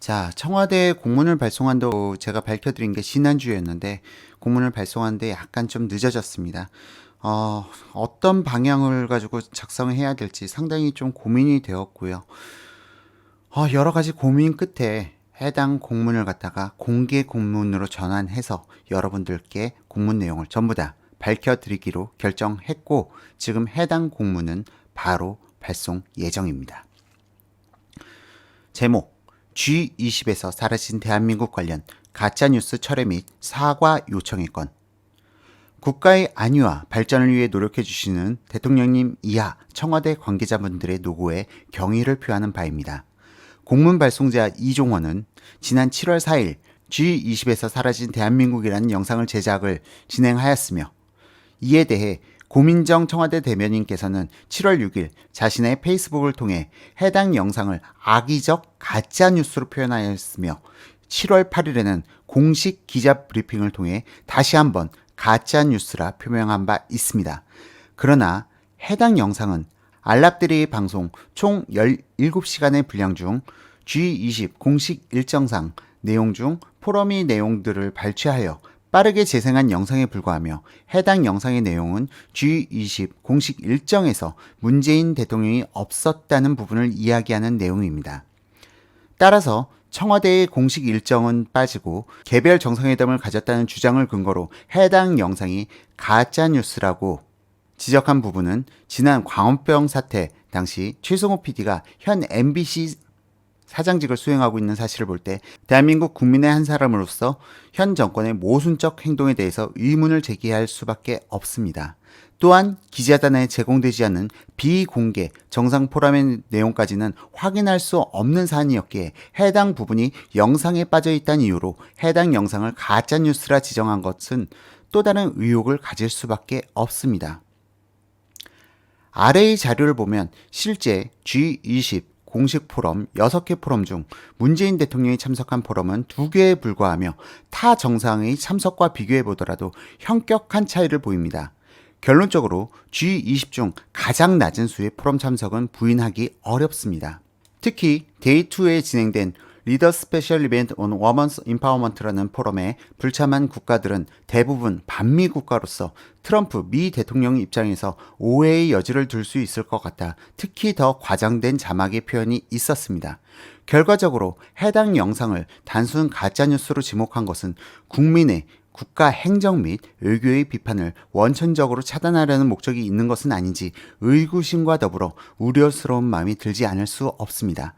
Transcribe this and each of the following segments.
자, 청와대에 공문을 발송한다고 제가 밝혀드린 게 지난주였는데, 공문을 발송하는데 약간 좀 늦어졌습니다. 어, 어떤 방향을 가지고 작성을 해야 될지 상당히 좀 고민이 되었고요. 어, 여러 가지 고민 끝에 해당 공문을 갖다가 공개 공문으로 전환해서 여러분들께 공문 내용을 전부 다 밝혀드리기로 결정했고, 지금 해당 공문은 바로 발송 예정입니다. 제목 G20에서 사라진 대한민국 관련 가짜뉴스 철회 및 사과 요청의 건 국가의 안위와 발전을 위해 노력해 주시는 대통령님 이하 청와대 관계자분들의 노고에 경의를 표하는 바입니다. 공문 발송자 이종원은 지난 7월 4일 G20에서 사라진 대한민국이라는 영상을 제작을 진행하였으며 이에 대해 고민정 청와대 대변인께서는 7월 6일 자신의 페이스북을 통해 해당 영상을 악의적 가짜 뉴스로 표현하였으며 7월 8일에는 공식 기자 브리핑을 통해 다시 한번 가짜 뉴스라 표명한 바 있습니다. 그러나 해당 영상은 알랍드리 방송 총 17시간의 분량 중 G20 공식 일정상 내용 중 포럼이 내용들을 발췌하여 빠르게 재생한 영상에 불과하며 해당 영상의 내용은 G20 공식 일정에서 문재인 대통령이 없었다는 부분을 이야기하는 내용입니다. 따라서 청와대의 공식 일정은 빠지고 개별 정상회담을 가졌다는 주장을 근거로 해당 영상이 가짜 뉴스라고 지적한 부분은 지난 광우병 사태 당시 최승호 PD가 현 MBC 사장직을 수행하고 있는 사실을 볼 때 대한민국 국민의 한 사람으로서 현 정권의 모순적 행동에 대해서 의문을 제기할 수밖에 없습니다. 또한 기자단에 제공되지 않는 비공개 정상 포럼의 내용까지는 확인할 수 없는 사안이었기에 해당 부분이 영상에 빠져 있다는 이유로 해당 영상을 가짜 뉴스라 지정한 것은 또 다른 의혹을 가질 수밖에 없습니다. 아래의 자료를 보면 실제 G20 공식 포럼 6개 포럼 중 문재인 대통령이 참석한 포럼은 2개에 불과하며 타 정상의 참석과 비교해 보더라도 현격한 차이를 보입니다. 결론적으로 G20 중 가장 낮은 수의 포럼 참석은 부인하기 어렵습니다. 특히 데이2에 진행된 리더 스페셜 이벤트 온 워먼스 인파워먼트라는 포럼에 불참한 국가들은 대부분 반미 국가로서 트럼프 미 대통령 입장에서 오해의 여지를 둘 수 있을 것 같아 특히 더 과장된 자막의 표현이 있었습니다. 결과적으로 해당 영상을 단순 가짜뉴스로 지목한 것은 국민의 국가 행정 및 외교의 비판을 원천적으로 차단하려는 목적이 있는 것은 아닌지 의구심과 더불어 우려스러운 마음이 들지 않을 수 없습니다.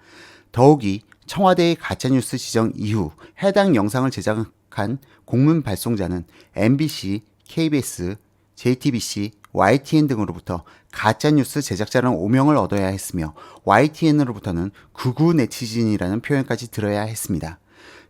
더욱이 청와대의 가짜뉴스 지정 이후 해당 영상을 제작한 공문 발송자는 MBC, KBS, JTBC, YTN 등으로부터 가짜뉴스 제작자라는 오명을 얻어야 했으며 YTN으로부터는 극우 네티즌이라는 표현까지 들어야 했습니다.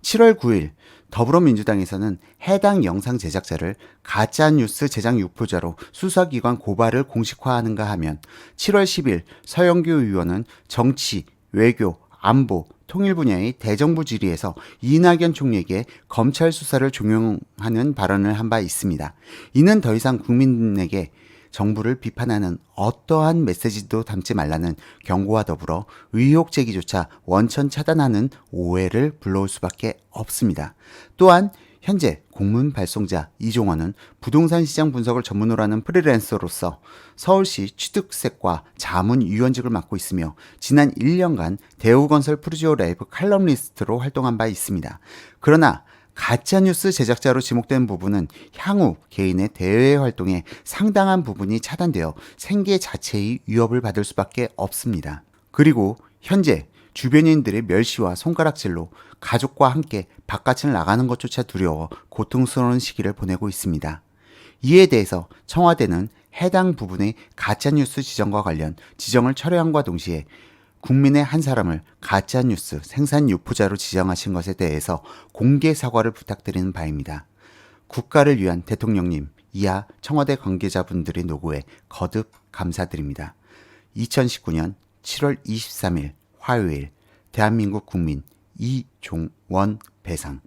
7월 9일 더불어민주당에서는 해당 영상 제작자를 가짜뉴스 제작 유포자로 수사기관 고발을 공식화하는가 하면 7월 10일 서영교 의원은 정치, 외교, 안보, 통일 분야의 대정부 질의에서 이낙연 총리에게 검찰 수사를 종용하는 발언을 한 바 있습니다. 이는 더 이상 국민에게 정부를 비판하는 어떠한 메시지도 담지 말라는 경고와 더불어 의혹 제기조차 원천 차단하는 오해를 불러올 수밖에 없습니다. 또한 현재 공문 발송자 이종원은 부동산 시장 분석을 전문으로 하는 프리랜서로서 서울시 취득세과 자문위원직을 맡고 있으며 지난 1년간 대우건설 프루지오 라이브 칼럼리스트로 활동한 바 있습니다. 그러나 가짜뉴스 제작자로 지목된 부분은 향후 개인의 대외 활동에 상당한 부분이 차단되어 생계 자체의 위협을 받을 수밖에 없습니다. 그리고 현재 주변인들의 멸시와 손가락질로 가족과 함께 바깥을 나가는 것조차 두려워 고통스러운 시기를 보내고 있습니다. 이에 대해서 청와대는 해당 부분의 가짜뉴스 지정과 관련 지정을 철회함과 동시에 국민의 한 사람을 가짜뉴스 생산 유포자로 지정하신 것에 대해서 공개 사과를 부탁드리는 바입니다. 국가를 위한 대통령님, 이하 청와대 관계자분들의 노고에 거듭 감사드립니다. 2019년 7월 23일 화요일 대한민국 국민 이종원 배상